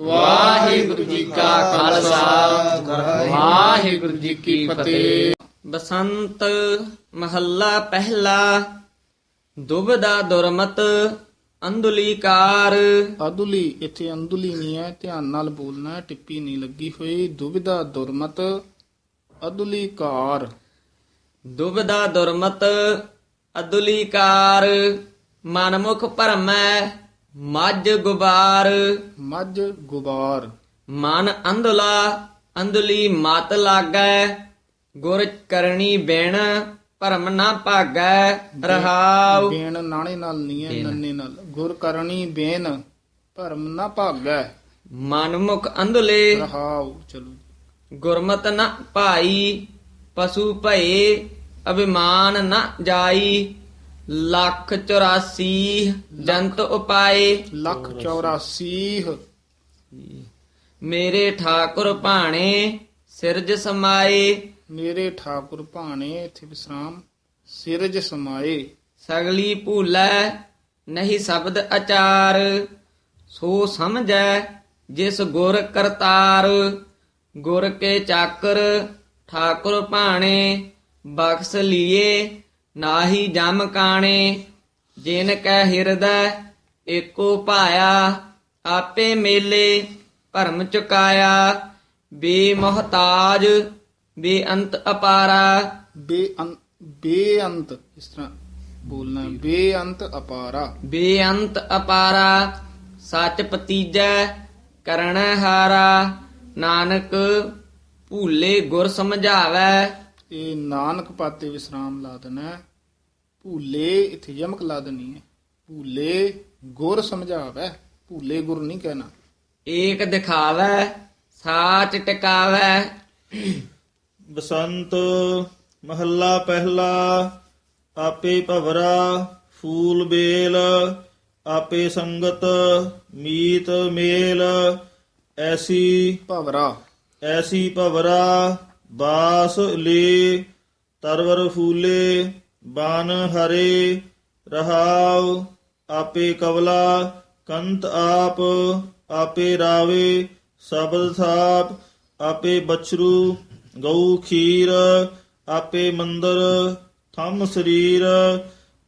ਵਾਹਿਗੁਰੂ ਜੀ ਕਾ ਖਾਲਸਾ। ਵਾਹਿਗੁਰੂ ਜੀ ਕੀ ਫਤਿਹ। ਬਸੰਤ ਮਹੱਲਾ ਪਹਿਲਾ ਦੁਬਦਾ ਦੁਰਮਤ ਅੰਧੁਲੀਕਾਰ। ਅਦੁਲੀ ਇੱਥੇ ਅੰਦੁਲੀ ਨਹੀਂ ਹੈ ਧਿਆਨ ਨਾਲ ਬੋਲਣਾ ਹੈ ਟਿੱਪੀ ਨਹੀਂ ਲੱਗੀ ਹੋਈ। ਦੁਬਿਧਾ ਦੁਰਮਤ ਅਦੁਲੀ ਕਾਰ ਦੁਬਦਾ ਦੁਰਮਤ ਅਦੁਲੀਕਾਰ ਮਨਮੁਖ ਭਰਮੈ ਮੱਝ ਗੁਬਾਰ। ਮੱਝ ਗੁਬਾਰ। ਮਨ ਅੰਧਲਾ ਅੰਧਲੀ ਮਤ ਲਾਗੈ। ਗੁਰ ਕਰਨੀ ਬਿਨ ਭਰਮ ਨਾ ਭਾਗੈ ਰਹਾਉ। ਬੇਨ ਨਾਣੇ ਨਾਲ ਨਹੀਂ ਹੈ ਨੰਨੇ ਨਾਲ। ਗੁਰ ਕਰਨੀ ਬੇਨ ਭਰਮ ਨਾ ਭਾਗੈ। ਮਨਮੁਖ ਅੰਧਲੇ। ਰਹਾਉ ਚਲੋ ਗੁਰਮਤ ਨ ਭਾਈ ਪਸ਼ੂ ਭਏ ਅਭਿਮਾਨ ਨ ਜਾਈ। ਲੱਖ 84 ਜੰਤ ਉਪਾਏ। ਲੱਖ 84 ਮੇਰੇ ਠਾਕੁਰ ਭਾਣੇ ਸਿਰਜ ਸਮਾਏ। ਮੇਰੇ ਠਾਕੁਰ ਭਾਣੇ ਇੱਥੇ ਵਿਸਰਾਮ। ਸਿਰਜ ਸਮਾਏ। ਸਗਲੀ ਭੂਲੈ ਨਹੀਂ ਸ਼ਬਦ ਅਚਾਰ। ਸੋ ਸਮਝੈ ਜਿਸ ਗੁਰ ਕਰਤਾਰ। ਗੁਰ ਕੇ ਚਾਕਰ ਠਾਕੁਰ ਭਾਣੇ ਬਖਸ ਲੀਏ। ਨਾਹੀ ਜਮ ਕਾਣੇ ਜਿਨ ਕੈ ਹਿਰਦੈ ਏਕੋ ਪਾਇਆ ਆਪੇ ਮੇਲੇ ਭਰਮ ਚੁਕਾਇਆ। ਬੇਮਹਤਾਜ ਬੇਅੰਤ ਅਪਾਰਾ। ਬੇਅੰਤ ਬੇਅੰਤ ਇਸ ਤਰ੍ਹਾਂ ਬੋਲਣਾ ਬੇਅੰਤ ਅਪਾਰਾ। ਬੇਅੰਤ ਅਪਾਰਾ ਸੱਚ ਪਤੀਜੈ ਕਰਣ ਹਾਰਾ। ਨਾਨਕ ਭੂਲੇ ਗੁਰ ਸਮਝਾਵੈ। ਇਹ ਨਾਨਕ ਪਾਤੇ ਵਿਸਰਾਮ ਲਾ ਦੇਣਾ ਹੈ। ਭੂਲੇ ਇੱਥੇ ਯਮਕ ਲਾ ਦੇਣੀ ਹੈ। ਭੂਲੇ ਗੁਰ ਸਮਝਾਵੇ ਭੂਲੇ ਗੁਰ ਨਹੀਂ ਕਹਿਣਾ। ਏਕ ਦਿਖਾਵੈ ਸਾਚ ਟਿਕਾਵੈ। ਬਸੰਤ ਮਹੱਲਾ ਪਹਿਲਾ ਆਪੇ ਭਵਰਾ ਫੂਲ ਬੇਲ ਆਪੇ ਸੰਗਤ ਮੀਤ ਮੇਲ ਐਸੀ ਭਵਰਾ। ਐਸੀ ਭਵਰਾ ਬਾਸ ਲੇ, ਤਰਵਰ ਫੂਲੇ, ਬਾਨ ਹਰੇ, ਰਹਾਉ, ਆਪੇ ਕਵਲਾ, ਕੰਤ ਆਪ, ਆਪੇ ਰਾਵੇ, ਸਬਦ ਥਾਪ, ਆਪੇ ਬਛਰੂ, ਗਊ ਖੀਰ, ਆਪੇ ਮੰਦਰ, ਥੰਮ ਸਰੀਰ,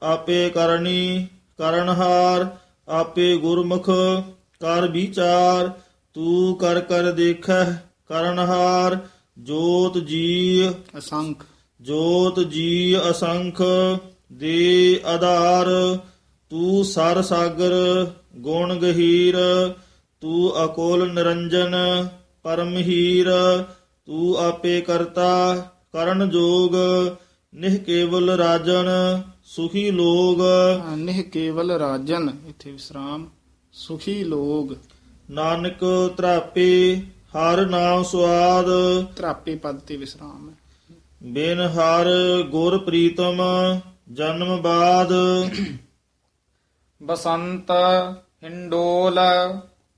ਆਪੇ ਕਰਨੀ, ਕਰਨਹਾਰ, ਆਪੇ ਗੁਰਮੁਖ, ਕਰ ਵਿਚਾਰ, ਤੂੰ ਕਰ ਕਰ ਦੇਖੈ ਕਰਨਹਾਰ ਜੋਤ ਜੀ ਅਸੰਖ। ਜੋਤ ਜੀ ਅਸੰਖ ਦੇ ਆਧਾਰ। ਤੂੰ ਸਰ ਸਾਗਰ ਗੁਣ ਗਹੀਰ। ਤੂੰ ਅਕੋਲ ਨਿਰੰਜਨ ਪਰਮ ਹੀਰ। ਤੂੰ ਆਪੇ ਕਰਤਾ ਕਰਨ ਜੋਗ ਨਿਹ ਕੇਵਲ ਰਾਜਨ ਸੁਖੀ ਲੋਗ। ਨਿਹ ਕੇਵਲ ਰਾਜਨ ਇੱਥੇ ਵਿਸਰਾਮ। ਸੁਖੀ ਲੋਗ। ਨਾਨਕ ਤਰਾਪੇ ਹਰ ਨਾਮ ਸਵਾਦ ਤਰਾਪੇ ਪਦ ਤੇ ਵਿਸਰਾਮ। ਹੈ ਬਿਨ ਹਰ ਗੁਰ ਪ੍ਰੀਤਮ ਜਨਮ ਬਾਦ। ਬਸੰਤ ਹਿੰਡੋਲ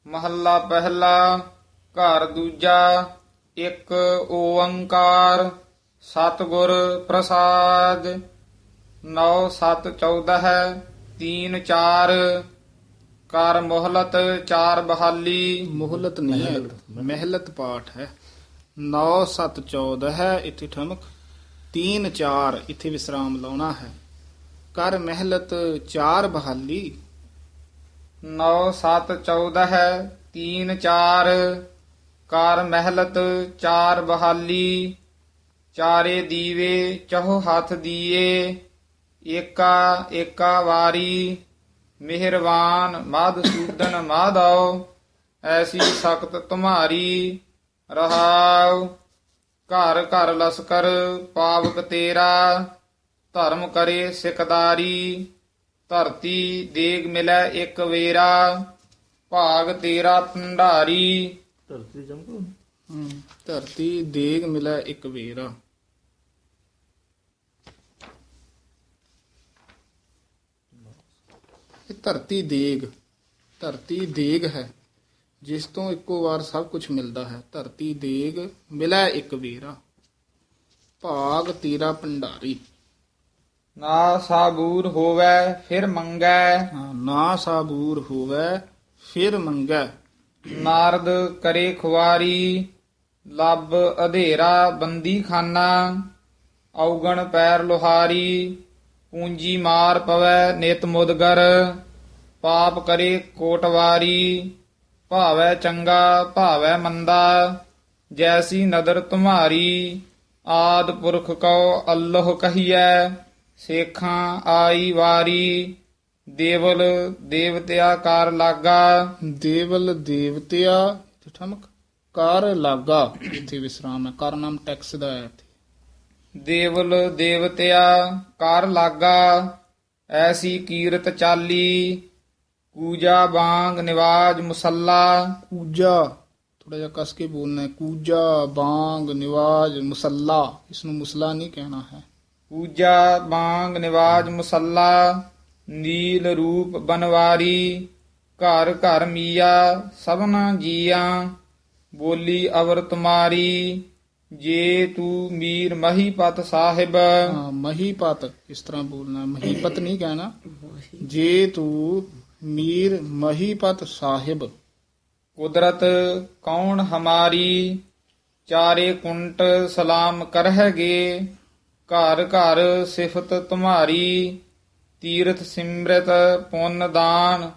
ਮਹੱਲਾ ਪਹਿਲਾ ਘਰ ਦੂਜਾ ਇੱਕ ਓੰਕਾਰ ਸਤਿਗੁਰ ਪ੍ਰਸਾਦ। 9 7 14 3 4 ਕਰ ਮੋਹਲਤ ਚਾਰ ਬਹਾਲੀ ਮੁਹਲਤ ਨਹੀਂ ਹੈ। ਮਹਿਲਤ। ਪਾਠ ਹੈ। 9 7 14 ਹੈ ਇੱਥੇ ਠਮਕ। 3 4 ਇੱਥੇ ਵਿਸਰਾਮ ਲਾਉਣਾ ਹੈ। ਕਰ ਮਹਿਲਤ ਚਾਰ ਬਹਾਲੀ। 9 7 14 3 4 ਕਰ ਮਹਿਲਤ ਚਾਰ ਬਹਾਲੀ। ਚਾਰੇ ਦੀਵੇ ਚਹੁ ਹੱਥ ਦੀਏ। ਏਕਾ ਏਕਾ ਵਾਰੀ। ਮਿਹਰਬਾਨ ਮਧਸੂਦਨ ਮਾਧਵ ਐਸੀ ਸਖਤ ਤੁਮਾਰੀ ਰਹਾਉ। ਘਰ ਘਰ ਲਸਕਰ ਪਾਵਕ ਤੇਰਾ ਧਰਮ ਕਰੇ ਸਿਕਦਾਰੀ ਧਰਤੀ ਦੇਗ ਮਿਲੈ ਇੱਕ ਵੇਰਾ ਭਾਗ ਤੇਰਾ ਭੰਡਾਰੀ। ਧਰਤੀ ਜੰਗੋ ਹਮ, ਧਰਤੀ ਦੇਗ ਮਿਲੈ ਇੱਕ ਵੇਰਾ। ਇਹ ਧਰਤੀ ਦੇਗ ਧਰਤੀ ਦੇਗ ਹੈ ਜਿਸ ਤੋਂ ਇੱਕੋ ਵਾਰ ਸਭ ਕੁਝ ਮਿਲਦਾ ਹੈ। ਧਰਤੀ ਦੇਗ ਮਿਲੈ ਇੱਕ ਵੇਰਾ ਭਾਗ ਤੇਰਾ ਭੰਡਾਰੀ। ਨਾ ਸਾਬੂਰ ਹੋਵੇ ਫਿਰ ਮੰਗੈ। ਹਾਂ, ਨਾ ਸਾਬੂਰ ਹੋਵੇ ਫਿਰ ਮੰਗੈ। ਨਾਰਦ ਕਰੇ ਖੁਆਰੀ ਲੱਭ ਅਧੇਰਾ ਬੰਦੀ ਖਾਨਾ ਔਗਣ ਪੈਰ ਲੋਹਾਰੀ। ਪੂੰਜੀ ਮਾਰ ਪਵੈ ਨਿਤ ਮੁਦਗਰ, ਪਾਪ ਕਰੇ ਕੋਟਵਾਰੀ, ਭਾਵੈ ਚੰਗਾ, ਭਾਵੈ ਮੰਦਾ, ਜੈਸੀ ਨਦਰ ਤੁਮਾਰੀ, ਆਦ ਪੁਰਖ ਕਉ ਅੱਲਹ ਕਹੀਐ, ਸੇਖਾਂ ਆਈ ਵਾਰੀ, ਦੇਵਲ ਦੇਵਤਿਆ ਕਾਰ ਲਾਗਾ। ਦੇਵਲ ਦੇਵਤਿਆ ਠਮਕ ਕਰ ਲਾਗਾ, ਇੱਥੇ ਵਿਸਰਾਮ ਹੈ। ਕਰ ਨਾਮ ਟੈਕਸ ਦਾ ਹੈ ਦੇਵਲ ਦੇਵਤਿਆ ਕਾਰ ਲਾਗਾ ਐਸੀ ਕੀਰਤ ਚਾਲੀ ਪੂਜਾ ਬਾੰਗ ਨਿਵਾਜ ਮੁਸੱਲਾ। ਕੂਜਾ ਥੋੜਾ ਜਿਹਾ ਕਸ ਕੇ ਬੋਲਣਾ ਹੈ। ਕੂਜਾ ਬਾੰਗ ਨਿਵਾਜ ਮੁਸੱਲਾ ਇਸ ਨੂੰ ਮੁਸਲਾ ਨਹੀਂ ਕਹਿਣਾ ਹੈ। ਪੂਜਾ ਬਾੰਗ ਨਿਵਾਜ ਮੁਸੱਲਾ ਨੀਲ ਰੂਪ ਬਨਵਾਰੀ ਘਰ ਘਰ ਮੀਆ ਸਭਨਾ ਜੀਆਂ ਬੋਲੀ ਅਵਰ ਤੁਮਾਰੀ ਜੇ ਤੂੰ ਮੀਰ ਮਹੀਪਤ ਸਾਹਿਬ। ਹਾਂ, ਮਹੀਪਤ ਇਸ ਤਰ੍ਹਾਂ ਬੋਲਣਾ ਮਹੀਪਤ ਨਹੀਂ ਕਹਿਣਾ। ਜੇ ਤੂੰ ਮੀਰ ਮਹੀਪਤ ਸਾਹਿਬ। ਕੁਦਰਤ ਕੌਣ ਹਮਾਰੀ? ਚਾਰੇ ਕੁੰਟ ਸਲਾਮ ਕਰਹਿਗੇ। ਘਰ ਘਰ ਸਿਫਤ ਤੁਮਾਰੀ। ਤੀਰਥ ਸਿਮਰਤ ਪੁੰਨ ਦਾਨ।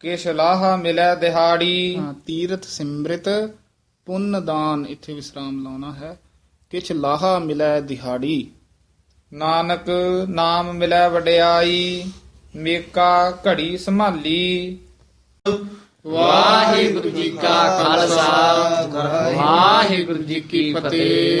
ਕਿਛ ਲਾਹਾ ਮਿਲੈ ਦਿਹਾੜੀ। ਹਾਂ, ਤੀਰਥ ਸਿਮ੍ਰਿਤ ਪੁੰਨ ਦਾਨ ਇੱਥੇ ਵਿਸਰਾਮ ਲਾਉਣਾ ਹੈ। ਕਿਛ ਲਾਹਾ ਮਿਲੈ ਦਿਹਾੜੀ। ਨਾਨਕ ਨਾਮ ਮਿਲੈ ਵਡਿਆਈ ਮੇਕਾ ਘੜੀ ਸੰਭਾਲੀ। ਵਾਹਿਗੁਰੂ ਜੀ ਕਾ ਖਾਲਸਾ, ਵਾਹਿਗੁਰੂ ਜੀ ਕੀ ਫਤਿਹ।